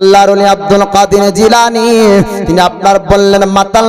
আল্লাহর উনি আব্দুল কাদের জিলানি। তিনি আপনার বললেন, মাতাল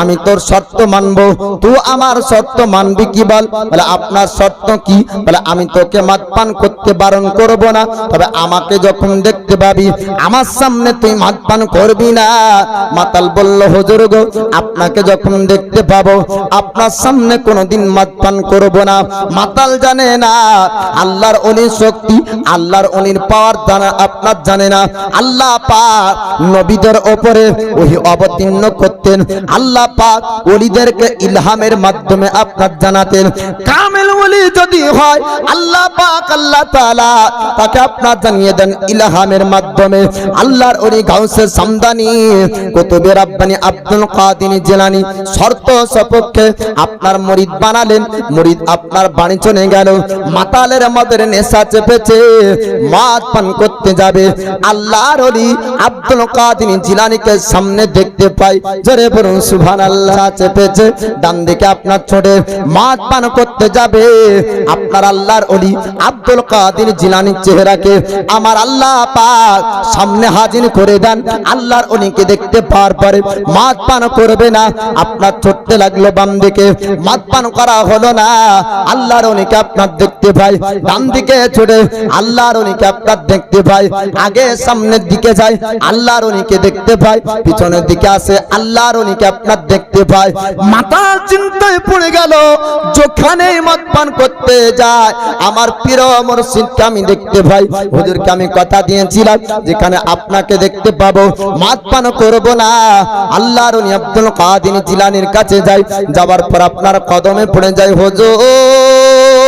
আমি তোর শর্ত মানবো। তুই আমার শর্ত মানবি কি বল? বলে, আপনার শর্ত কি? বলে, আমি তোকে মদ পান করতে বারণ করব না। তবে আমাকে যখন দেখতে পাবি, আমার সামনে তুই মদ পান করবি না। মাতাল বলল, হুজুর গো, আপনাকে যখন দেখতে পাবো, আপনার সামনে কোনোদিন মদ পান করব না। মাতাল জানে না, আল্লাহর অলির শক্তি, আল্লাহর অলির পাওয়ার জানা, আপনার জানে না। আল্লাহ পাক নবীদের ওপরে ওহি অবতীর্ণ করতেন। আল্লাহ পাক ওলিদেরকে ইলহামের মাধ্যমে আপনার জানাতেন। কামেল ওলি যদি হয়, আল্লাহ পাক আল্লাহ তাআলা তাকে আপনার জানিয়ে দেন ইলহামের মাধ্যমে। আল্লাহর ওলি গাউসে সামদানি, কুতুবে রাব্বানি আব্দুল কাদির জিলানী শর্ত সপক্ষে আপনার মুরিদ বানালেন। মুরিদ আপনার বাড়ি চলে গেল। মাতালের মদের নেশা চেপেছে মাত পান করতে যাবে। আল্লাহর ওলি আব্দুল কাদির জিলানীকে সামনে দেখতে পাই। জোরে বলুন, সুবহানাল্লাহ। চেপেছে, ডান দিকে আপনার ছোটে মাত পান করতে যাবে। আপনার আল্লাহর ওলি আব্দুল কাদির জিলানির চেহারাকে আমার আল্লাহ পাক সামনে হাজির করে দেন। আল্লাহর ওলিকে দেখতে পাওয়ার পরে মাত পান করবে না। আপনার ছুটতে লাগল বাম দিকে, মাত পান করা হলো না। আল্লাহর ওলিকে আপনার দেখতে পাই। ডান দিকে ছুটে আল্লাহর ওলিকে আপনার দেখতে পাই। আগে সামনের দিকে যায়, আল্লাহর ওলিকে দেখতে পাই পিছনের দিকে আসে, আল্লাহর ওলিকে আপনার দেখতে পাই মাথা চিন্তায় পড়ে গেল যেখানে মদ পান করতে যায়। আমার প্রিয় মুর্শিদকে আমি দেখতে পাই। হুজুরকে আমি কথা দিয়েছিলাম, যেখানে আপনাকে দেখতে পাবো। মদ পান করব না। আল্লাহর উনি আব্দুল কাদির জিলানির কাছে যাই। যাবার পর আপনার কদমে পড়ে যায়, হুজুর।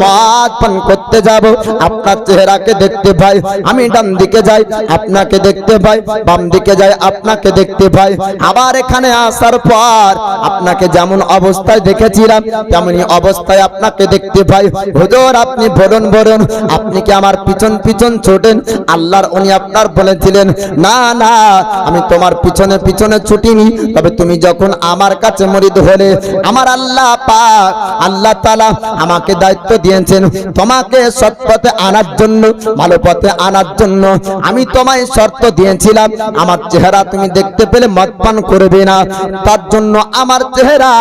মদ পান করতে যাব। আপনার চেহারাকে দেখতে পাই আমি ডান দিকে যাই, আপনাকে দেখতে পাই বাম দিকে যাই, আপনাকে দেখতে পাই আবার এখানে আসার পর আপনাকে যেমন অবস্থায় দেখেছিলাম, তেমনি অবস্থায় আপনাকে দেখতে পাই আপনি বলুন বলুন আপনি কি আমার পিছন পিছন ছোটেন? আল্লাহর উনি আপনার বলেছিলেন, না না, আমি তোমার পিছনে পিছনে ছুটিনি। তবে তুমি যখন আমার কাছে মরিদ হলে, আমার আল্লাহ পাক, আল্লাহ তাআলা আমাকে দায়িত্ব দিয়েছেন। তোমাকে সৎ পথে আনার জন্য ভালো পথে আনার জন্য আমি তোমায় শর্ত দিয়েছিলাম। আমার চেহারা তুমি দেখতে পেলে মদ পান করবে না। তার জন্য আমার চেহারা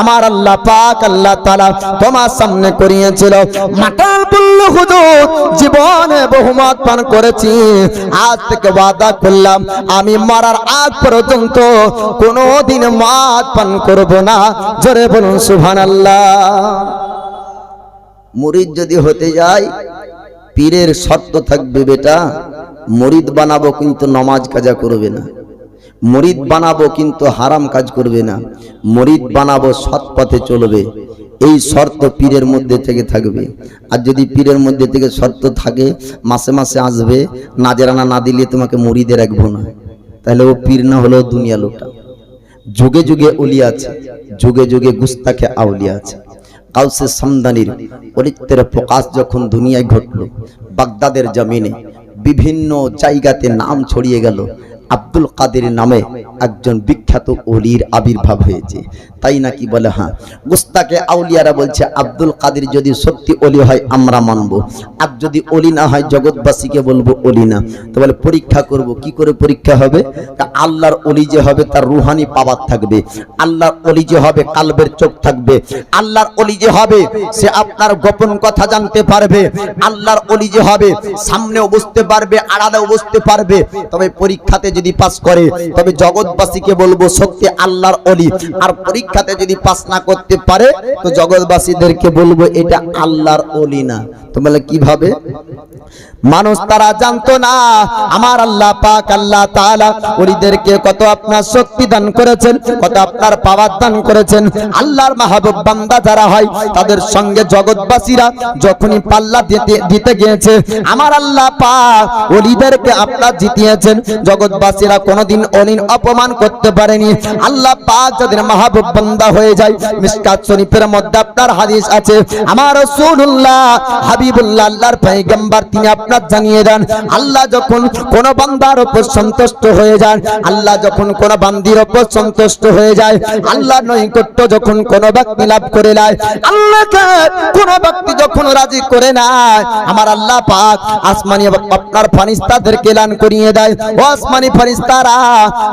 আমার আল্লাহ পাক, আল্লাহ তাআলা তোমার সামনে করিয়েছিল। মাতাল বলল, হুজুর, জীবনে বহু মদ পান করেছি। আজ থেকে ওয়াদা করলাম, আমি মারার আগ পর্যন্ত কোনোদিন মদ পান করব না। জোরে বলুন, সুবহানাল্লাহ। মুরিদ যদি হতে যায়, পীরের শর্ত থাকবে বেটা, মুরিদ বানাবো কিন্তু নমাজ কাজা করবে না। মুরিদ বানাবো কিন্তু হারাম কাজ করবে না। মুরিদ বানাবো সৎ পথে চলবে। এই শর্ত পীরের মধ্যে থেকে থাকবে। আর যদি পীরের মধ্যে থেকে শর্ত থাকে, মাসে মাসে আসবে নাজরানা না দিলে তোমাকে মুরিদে রাখব না। তাহলে ও পীর না হলেও দুনিয়া লোকটা। যুগে যুগে অলি আছে, যুগে যুগে গুস্তাখে আউলিয়া আছে। কাউসে সামদানির অলিত্বের প্রকাশ যখন দুনিয়ায় ঘটল, বাগদাদের জমিনে বিভিন্ন জায়গাতে নাম ছড়িয়ে গেল। আব্দুল কাদের নামে একজন বিখ্যাত অলির আবির্ভাব হয়েছে। তাই নাকি বলে হ্যাঁ। গুস্তাকে আউলিয়ারা বলছে, আব্দুল কাদের যদি সত্যি অলি হয়, আমরা মানব। আর যদি অলি না হয়, জগৎবাসীকে বলব অলি না। তো বলে, পরীক্ষা করব। কি করে পরীক্ষা হবে? তা আল্লাহর অলি যে হবে, তার রুহানি পাওয়ার থাকবে। আল্লাহর অলি যে হবে, কালবের চোখ থাকবে। আল্লাহর অলি যে হবে, সে আপনার গোপন কথা জানতে পারবে। আল্লাহর অলি যে হবে, সামনেও বুঝতে পারবে, আড়ালেও বুঝতে পারবে। তবে পরীক্ষাতে যদি পাস করে, তবে জগৎবাসীকে বলব, সত্যি আল্লাহর অলি। আর পরীক্ষাতে যদি পাস না করতে পারে, তো জগৎবাসীদেরকে বলব এটা আল্লাহর অলি না। তো বলে কীভাবে মানুষ তারা জানতো না, আমার আল্লাহ পাক, আল্লাহ তাআলা ওলিদেরকে কত আপনার শক্তি দান করেছেন, কত আপনার পাওয়ার দান করেছেন। আল্লাহর মাহবুব বান্দা যারা হয়, তাদের সঙ্গে জগৎবাসীরা যখনই পাল্লা দিতে দিতে গিয়েছে, আমার আল্লাহ পাক ওলিদেরকে আপনার জিতিয়েছেন। জগৎবাসীরা কোনোদিন অলিন অপমান করতে পারেনি। আল্লাহ পাক যাদের মাহবুব বান্দা হয়ে যায়, মিসকাত শরীফের মধ্যে আপনার হাদিস আছে। আমার রাসূলুল্লাহ হাবিবুল্লাহ, আল্লাহর পয়গম্বর, তিনি আপনার জানিয়ে দেন, আল্লাহ যখন কোন বান্দার উপর সন্তুষ্ট হয়ে যান আল্লাহ যখন কোন বান্দির উপর সন্তুষ্ট হয়ে যায় আল্লাহ নৈকট্য যখন কোন ব্যক্তি লাভ করে নেয়, আল্লাহকে কোন ব্যক্তি যখন রাজি করে নেয়, আমার আল্লাহ পাক আসমানি আপনার ফারিস্তাদেরকে এলান করিয়ে দেয়, ও আসমানি ফারিস্তারা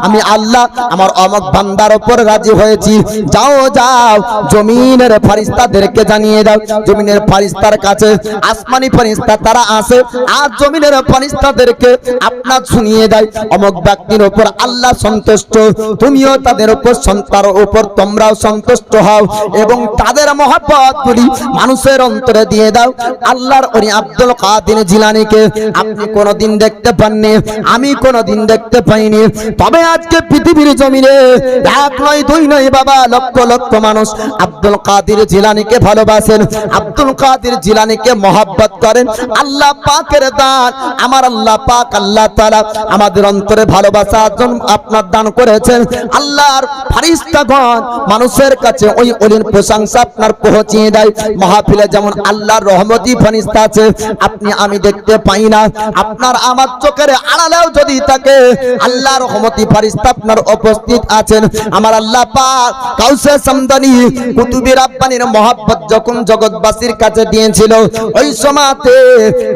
আমি আল্লাহ আমার অমক বান্দার উপর রাজি হয়েছি যাও যাও, জমিনের ফারিস্তাদেরকে জানিয়ে দাও। জমিনের ফারিস্তার কাছে আসমানি ফারিস্তা তারা আসে আর জমিনের ফারিস্তাদেরকে আপনার শুনিয়ে দেয় অমক ব্যক্তির উপর আল্লাহ সন্তুষ্ট, তুমিও তাদের উপর সন্তার উপর তোমরাও সন্তুষ্ট হও এবং তাদের মহব্বত গুলি মানুষের অন্তরে দিয়ে দাও। আল্লাহর ওরি আব্দুল কাদির জিলানিকে আপনি কোনোদিন দেখতে পাননি, আমি কোনোদিন দেখতে পাইনি। তবে আজকে পৃথিবীর জমিনে এক নয়, দুই নয়, বাবা লক্ষ লক্ষ মানুষ আব্দুল কাদির জিলানিকে ভালোবাসেন, আব্দুল কাদির জিলানিকে মহব্বত করেন। আল্লাহ পাকের দান, আমার আল্লাহ পাক আল্লাহ তাআলা আমাদের অন্তরে ভালোবাসা জন আপনার দান করেছেন। আল্লাহর ফারিস্তাগণ মানুষের কাছে ওই অলির প্রশংসা আপনার পৌঁছিয়ে দেয়। মাহফিলে যেমন আল্লাহর রহমতি ফারিস্তা আছে, আপনি আমি দেখতে পাই না। আপনার আমার চোখের আড়ালেও যদি থাকে, আল্লাহর রহমতি ফারিস্তা আপনার উপস্থিত আছেন। আমার আল্লাহ পাক কাউসে সামদানি কুতুবি রাব্বানির মহব্বত যখন জগৎবাসীর কাছে দিয়েছিল, ওই সময়তে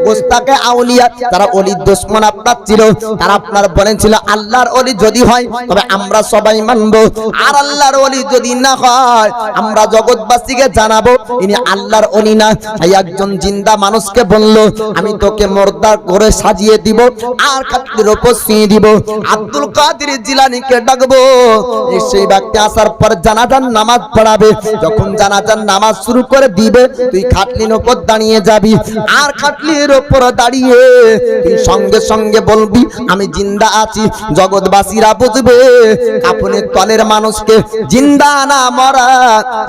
গোস্তাকে আউলিয়া, তারা দুশ্মন আপনার ছিল, তারা আপনার বলেছিল, আল্লাহর অলি যদি হয়, তবে আমরা সবাই মানব। আর আল্লাহর অলি যদি না হয়, আমরা জগৎবাসীকে জানাব। ইনি আল্লাহর অলি না। একজন জিন্দা মানুষকে বলল, আমি তোকে মোর্দা করে সাজিয়ে দিব, আর উপর শুয়ে দিব। আব্দুল কাদের জিলানিকে ডাকবো। সেই ব্যক্তি আসার পর জানাজান নামাজ পড়াবে। যখন জানাজান নামাজ শুরু করে দিবে, তুই খাটলির ওপর দাঁড়িয়ে যাবি। আর খাটলির ওপর দাঁড়িয়ে তুই সঙ্গে সঙ্গে বলবি, আমি জিন্দা আছি, জগৎবাসীরা বুঝবে। কাপনের তলের মানুষকে জিন্দা না মরা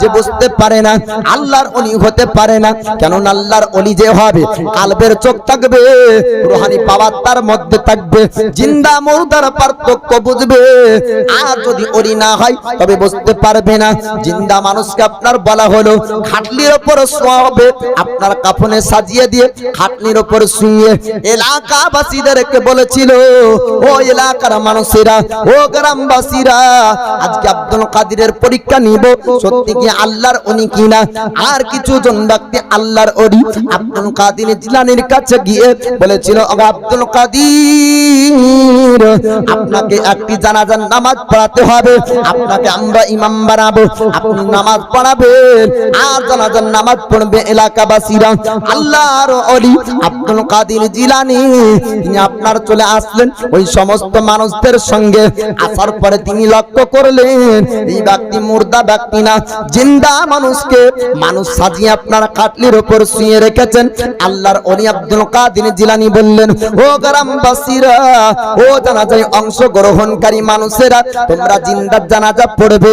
যে বুঝতে পারে না, আল্লাহর অলি হতে পারে না। কেন আল্লাহর অলি যে হবে, কালবের চোখ থাকবে, রোহানি পাওয়ার তার মধ্যে থাকবে, জিন্দা মুর্দার পার্থক্য বুঝবে। আর যদি অলি না হয়, তবে বুঝতে পারবে না। জিন্দা মানুষকে আপনার বলা হলো খাটলির ওপর শোয়া হবে আপনার কাফনে সাজিয়ে দিয়ে খাটনির ওপর শুয়ে এলাকাবাসীদেরকে বলেছিল, ও এলাকার মানুষেরা, ও গ্রামবাসীরা, আজকে আব্দুল কাদিরের পরীক্ষা নিব, সত্যি কি আল্লাহর উনি কিনা? আর কিছু জন ব্যক্তি আল্লাহর ওরি আব্দুল কাদির জিলানির কাছে গিয়ে বলেছিল আব্দুল কাদির, আপনাকে একটি জানাজার নামাজ পড়াতে হবে, আপনাকে আমরা ইমাম বানাবো, আপনি নামাজ পড়াবেন, আর জানাজার নামাজ পড়বে এলাকাবাসীরা। আল্লাহর অলি আব্দুল কাদির জিলানি, তিনি আপনার চলে আসলেন ওই সমস্ত মানুষদের সঙ্গে। আসার পরে তিনি লক্ষ্য করলেন, এই ব্যক্তি মুর্দা ব্যক্তি না, জিন্দা মানুষকে। মানুষ সাজিয়ে আপনার কাটলির উপর শুয়ে রেখেছেন। আল্লাহর অলি আব্দুল কাদির জিলানি বললেন, ও গ্রামবাসীরা, ও জানাজায় অংশগ্রহণকারী মানুষেরা, তোমরা জিন্দার জানাজা পড়বে।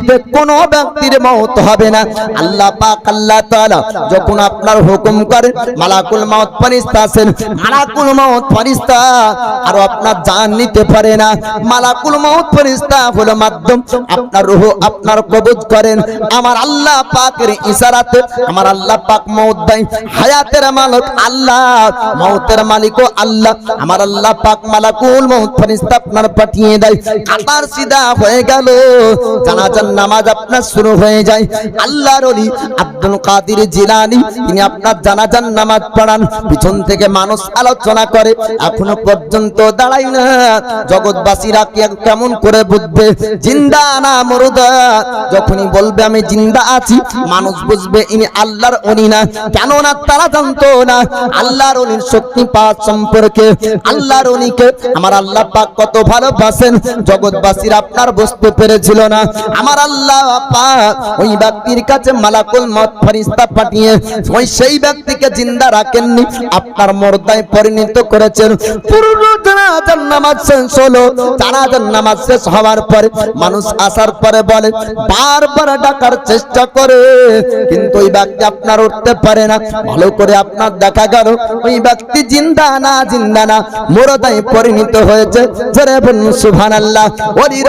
পৃথিবীতে কোনো ব্যক্তির মওত হবে না। আল্লাহ পাক, আল্লাহ তাআলা যখন আপনার হুকুম করেন, মালাকুল মাউত ফেরেশতা আছেন, মালাকুল মাউত ফেরেশতা আর আপনার জান নিতে পারে না। মালাকুল মাউত ফেরেশতা হলো মাধ্যম, আপনার রূহ, আপনার কবজ করেন। আমার আল্লাহ পাকের ইশারাতে, আমার আল্লাহ পাক মউত দেয়। হায়াতের মালিক আল্লাহ মউতের মালিকও আল্লাহ। আমার আল্লাহ পাক মালাকুল মাউত ফেরেশতা আপনার পাঠিয়ে দেয়। কাতার সিধা হয়ে গেল, জানাজার নামাজ আপনার শুরু হয়ে যায়। আল্লাহর ওলি আব্দুল কাদির জিলানি, তিনি আপনার জানাজার নামাজ পড়ান। পিছন থেকে মানুষ আলোচনা করে, এখনও পর্যন্ত দাঁড়াই না। জগৎবাসীরা কেমন করে বুঝবে? জিন্দা না মরুদা? যখনই বলবে, আমি জিন্দা আছি মানুষ বুঝবে, ইনি আল্লাহর অনি না। কেননা তারা জানতো না, আল্লাহর অনির শক্তি পাওয়ার সম্পর্কে। আল্লাহর অনিকে আমার আল্লাহ পাক কত ভালোবাসেন। জগৎবাসীরা আপনার বুঝতে পেরেছিল না। আমার আপনার মর্দায় পরিণত করেছেন। নামাজ শেষ হওয়ার পরে মানুষ আসার পরে বলে, বারবার ডাকার চেষ্টা করে, কিন্তু ওই ব্যক্তি আপনার উঠতে পারে না। ভালো করে আপনার দেখা গেল, ওই ব্যক্তি জিন্দা না জিন্দা না, মোরদায় পরিণত হয়েছে। জোরে বলুন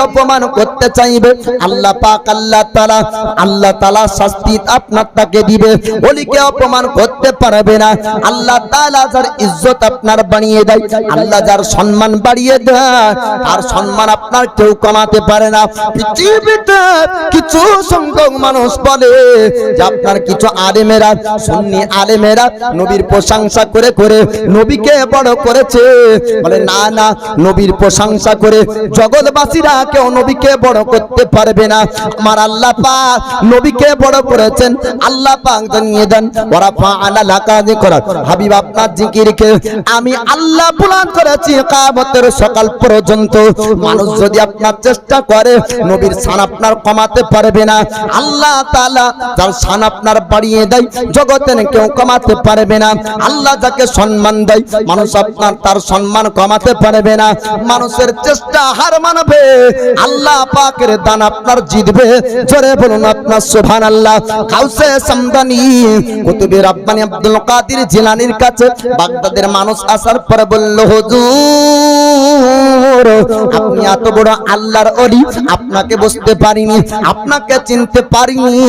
অপমান করতে চাইবে। আল্লাহ পাক আল্লাহ তাআলা আল্লাহ তাআলা শাস্তি আপনার তাকে দিবে ওলিকে অপমান করতে পারবে না। আল্লাহ তাআলা যার ইজ্জত আপনার বাড়িয়ে দেয়, আল্লাহ যার সম্মান বাড়িয়ে দেয় আর সম্মান আপনার কেউ কমাতে পারে না। পৃথিবীতে কিছু সংখ্যক মানুষ বলে যে আপনার কিছু আলেমেরা, সুন্নি আলেমেরা নবীর প্রশংসা করে করে নবীকে বড় করেছে। বলে, না না, নবীর প্রশংসা করে জগৎবাসীরা কেউ নবীকে বড় করতে পারবে না। আমার আল্লাহ পাক নবীকে বড় করেছেন, আল্লাহ পাক জানিয়ে দেন ওরা পা ফাআলা লাকাজি করা হাবিব, আপনার জিকিরকে আমি আল্লাহ বুলান করেছি কিয়ামতের সকাল পর্যন্ত। মানুষ যদি আপনার চেষ্টা করে, নবীর শান আপনার কমাতে পারবে না। আল্লাহ তাআলা যার শান আপনার বাড়িয়ে দেয় জগতে কেউ কমাতে পারবে না। আল্লাহ যাকে সম্মান দেয়, মানুষ আপনার তার সম্মান কমাতে পারবে না। মানুষের চেষ্টা হার মানবে। আল্লাহ পাকের দান আপনার জিতবে। জোরে বলুন আপনার সুবহান আল্লাহ কাউসে সামদানি, কুতুবে রাব্বানি আব্দুল কাদের জিলানির কাছে বাগদাদের মানুষ আসার পরে বলল, হুজুর, আপনি এত বড় আল্লাহর অলি আপনাকে বুঝতে পারিনি, আপনাকে চিনতে পারিনি।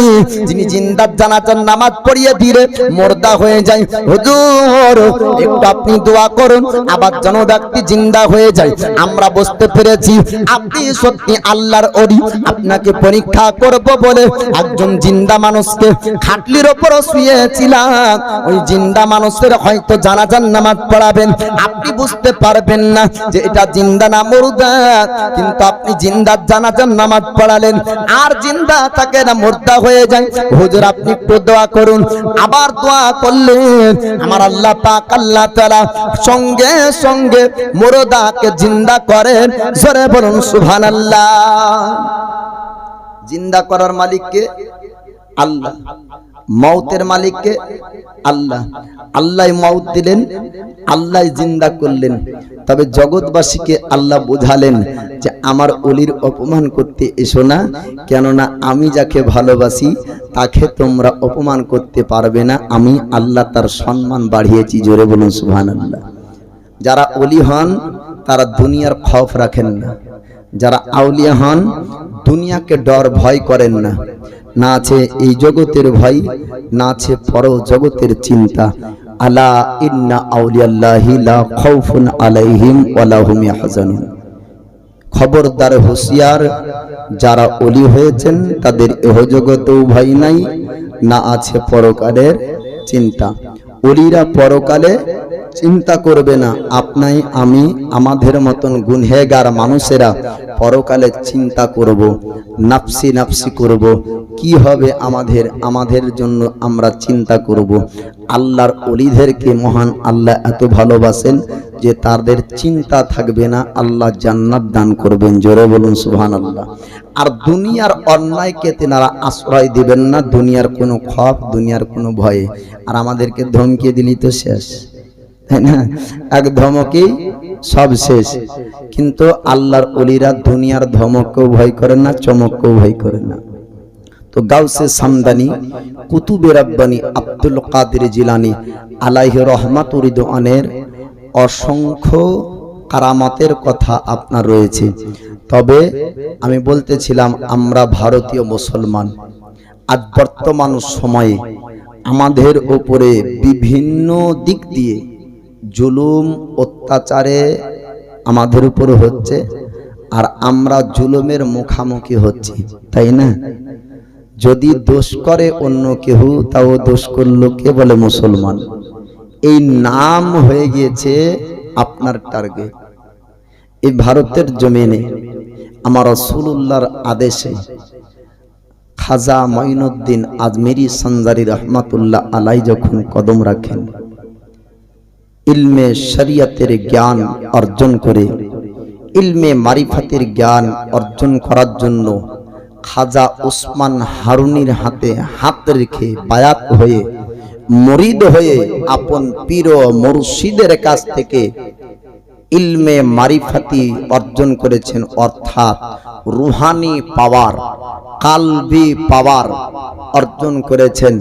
যিনি জিন্দার জানাজার নামাজ পড়িয়ে দিলে মোর্দা হয়ে যায়। হুজুর, একটু আপনি দোয়া করুন, আবার যেন ব্যক্তি জিন্দা হয়ে যায়। আমরা বুঝতে পেরেছি, আপনি সত্যি আল্লাহর অলি আপনাকে পরীক্ষা করব বলে একজন জিন্দা মানুষকে খাটলির ওপর শুয়েছিলাম। ওই জিন্দা মানুষের হয়তো জানাজার নামাজ পড়াবেন। আপনি বুঝতে পারবেন না যে এটা জিন্দা না মুর্দা। কিন্তু আপনি জিন্দার জানাজার নামাজ পড়ালেন। আর জিন্দা তাকে না মুর্দা হয়ে যায়। হুজুর, আপনি একটু দোয়া করুন। আবার দোয়া করলেন আমার আল্লাহ পাক আল্লাহ তাআলা সঙ্গে সঙ্গে মুর্দাকে জিন্দা করেন। জোরে বলুন, সুবহানাল্লাহ। জিন্দা করার মালিককে আল্লাহ মৌতের মালিককে আল্লাহ। আল্লাহ মৌত দিলেন, আল্লাহ জিন্দা করলেন। তবে জগৎবাসীকে আল্লাহ বোঝালেন যে আমার অলির অপমান করতে এসো না, কেননা আমি যাকে ভালোবাসি, তাকে তোমরা অপমান করতে পারবে না। আমি আল্লাহ তার সম্মান বাড়িয়েছি, জোরে বলুন সুবহান আল্লাহ যারা অলি হন, তারা দুনিয়ার খফ রাখেন না। যারা আউলিয়া হন দুনিয়াকে ডর ভয় করেন না। না আছে এই জগতের ভয়, না আছে পর জগতের চিন্তা। আলা ইন্না আউলিয়াল্লাহি লা খাউফুন আলাইহিম ওয়ালা হুম খবরদার হুঁশিয়ার, যারা অলি হয়েছেন, তাদের এহ জগতেও ভয় নাই, না আছে পরকালের চিন্তা। অলিরা পরকালে চিন্তা করবে না আপনাই আমি, আমাদের মতন গুনহেগার মানুষেরা পরকালে চিন্তা করব, নাফসি নাফসি করব, কি হবে আমাদের আমাদের জন্য আমরা চিন্তা করব। আল্লাহর অলিদেরকে মহান আল্লাহ এত ভালোবাসেন যে তাদের চিন্তা থাকবে না, আল্লাহ জান্নাত দান করবেন। জোরে বলুন সুবহান আল্লাহ আর দুনিয়ার অন্যায়কে তেনারা আশ্রয় দিবেন না, দুনিয়ার কোনো খপ, দুনিয়ার কোনো ভয়ে। আর আমাদেরকে ধমকিয়ে দিলি তো শেষ, তাই না? এক ধমকেই সব শেষ। কিন্তু আল্লাহর অলিরা দুনিয়ার ধমককেও ভয় করেন না, চমককেও ভয় করেন না। তো গাউসে সামদানি, কুতুবে রাব্বানি আব্দুল কাদের জিলানি আলাইহি রহমাতুরিদানের অসংখ্য কারামাতের কথা আপনার রয়েছে। তবে আমি বলতেছিলাম, আমরা ভারতীয় মুসলমান। আজ বর্তমান সময়ে আমাদের ওপরে বিভিন্ন দিক দিয়ে জুলুম অত্যাচারে আমাদের উপর হচ্ছে, আর আমরা জুলুমের মুখামুখি হচ্ছি, তাই না? যদি দোষ করে অন্য কেহ, তাও দোষ করল কে বলে মুসলমান? এই নাম হয়ে গিয়েছে আপনার টার্গেট এই ভারতের জমিনে আমার রসুল্লাহর আদেশে খাজা মঈনুদ্দিন আজমেরি সঞ্জারি রহমাতুল্লাহ আলাই যখন কদম রাখেন ইলমে শরিয়তের জ্ঞান অর্জন করে। ইলমে মারিফাতের জ্ঞান অর্জন করার জন্য খাজা উসমান হারুনির হাতে হাত রেখে বায়াত হয়ে, মরিদ হয়ে আপন পীর মুর্শিদের কাছ থেকে ইলমে মারিফাতি অর্জন করেছেন। অর্থাৎ রুহানি পাওয়ার, কালবি পাওয়ার অর্জন করেছেন।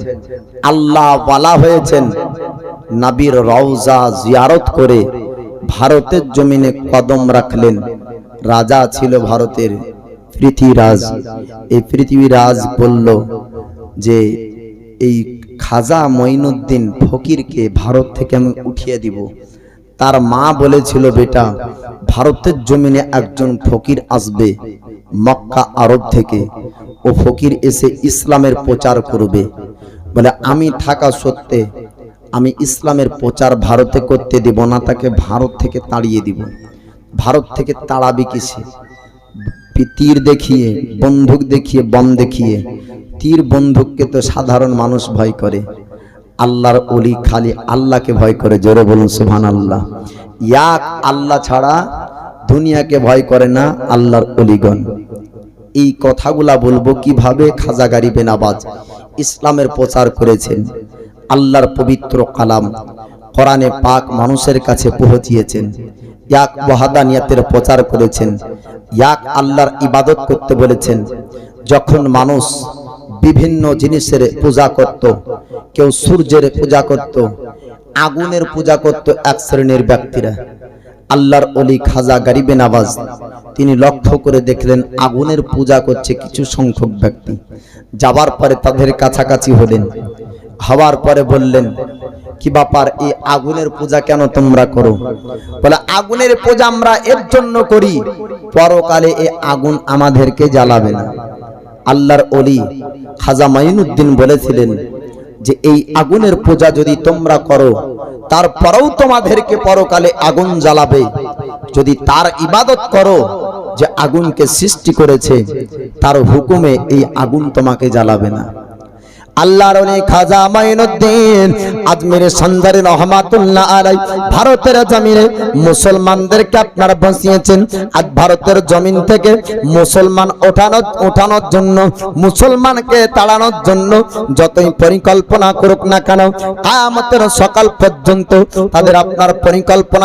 আল্লাহ ওয়ালা হয়েছেন। নাবির রওজা জিয়ারত করে ভারতের জমিনে কদম রাখলেন। রাজা ছিল ভারতের পৃথিবীরাজ এই পৃথিবীরাজ বলল যে, এই খাজা মঈনুদ্দিন ফকিরকে ভারত থেকে আমি উঠিয়ে দিব। তার মা বলেছিল, বেটা, ভারতের জমিনে একজন ফকির আসবে মক্কা আরব থেকে। ও ফকির এসে ইসলামের প্রচার করবে। বলে, আমি থাকা সত্ত্বে আমি ইসলামের প্রচার ভারতে করতে দিব না, তাকে ভারত থেকে তাড়িয়ে দিব। ভারত থেকে তাড়াবি কিসে? তীর দেখিয়ে, বন্দুক দেখিয়ে, বম দেখিয়ে। তীর বন্দুককে তো সাধারণ মানুষ ভয় করে। আল্লাহর অলি খালি আল্লাহকে ভয় করে, জোরে বলুন সুবহান আল্লাহ ইয়াক আল্লাহ ছাড়া দুনিয়াকে ভয় করে না আল্লাহর অলিগণ এই কথাগুলা বলব কীভাবে খাজা গারিবে নাবাজ ইসলামের প্রচার করেছেন। আল্লাহর পবিত্র কালাম। কোরআনে পাক মানুষের কাছে পৌঁছিয়েছেন। ইয়াক ওয়াহাদানিয়াতের প্রচার করেছেন। ইয়াক আল্লাহর ইবাদত করতে বলেছেন। যখন মানুষ বিভিন্ন জিনিসের পূজা করত, কেউ সূর্যের পূজা করত, আগুনের পূজা করত এক শ্রেণির ব্যক্তিরা। আল্লাহর অলি খাজা গারিবে নাবাজ, তিনি লক্ষ্য করে দেখলেন আগুনের পূজা করছে কিছু সংখ্যক ব্যক্তি। যাবার পরে তাদের কাছাকাছি হলেন। হওয়ার পরে বললেন, কি ব্যাপার, এই আগুনের পূজা কেন তোমরা করো? বলে, আগুনের পূজা আমরা এর জন্য করি, পরকালে এই আগুন আমাদেরকে জ্বালাবে না। আল্লাহর অলি খাজা মাইনুদ্দিন বলেছিলেন যে, এই আগুনের পূজা যদি তোমরা করো, তারপরেও তোমাদেরকে পরকালে আগুন জ্বালাবে। যদি তার ইবাদত করো যে আগুনকে সৃষ্টি করেছে, তার হুকুমে এই আগুন তোমাকে জ্বালাবে না। আল্লাহর অলি খাজা মাইনুদ্দিন, আজমির সন্দারি রহমাতুল্লাহ আলাই, ভারতের জমিনে মুসলমানদেরকে আপনারা বসিয়েছেন। আজ ভারতের জমিন থেকে মুসলমান ওঠানো ওঠানোর জন্য, মুসলমানকে তাড়ানোর জন্য যতই পরিকল্পনা করুক না কেন, কায়ামতের সকাল পর্যন্ত তাদের আপনার পরিকল্পনা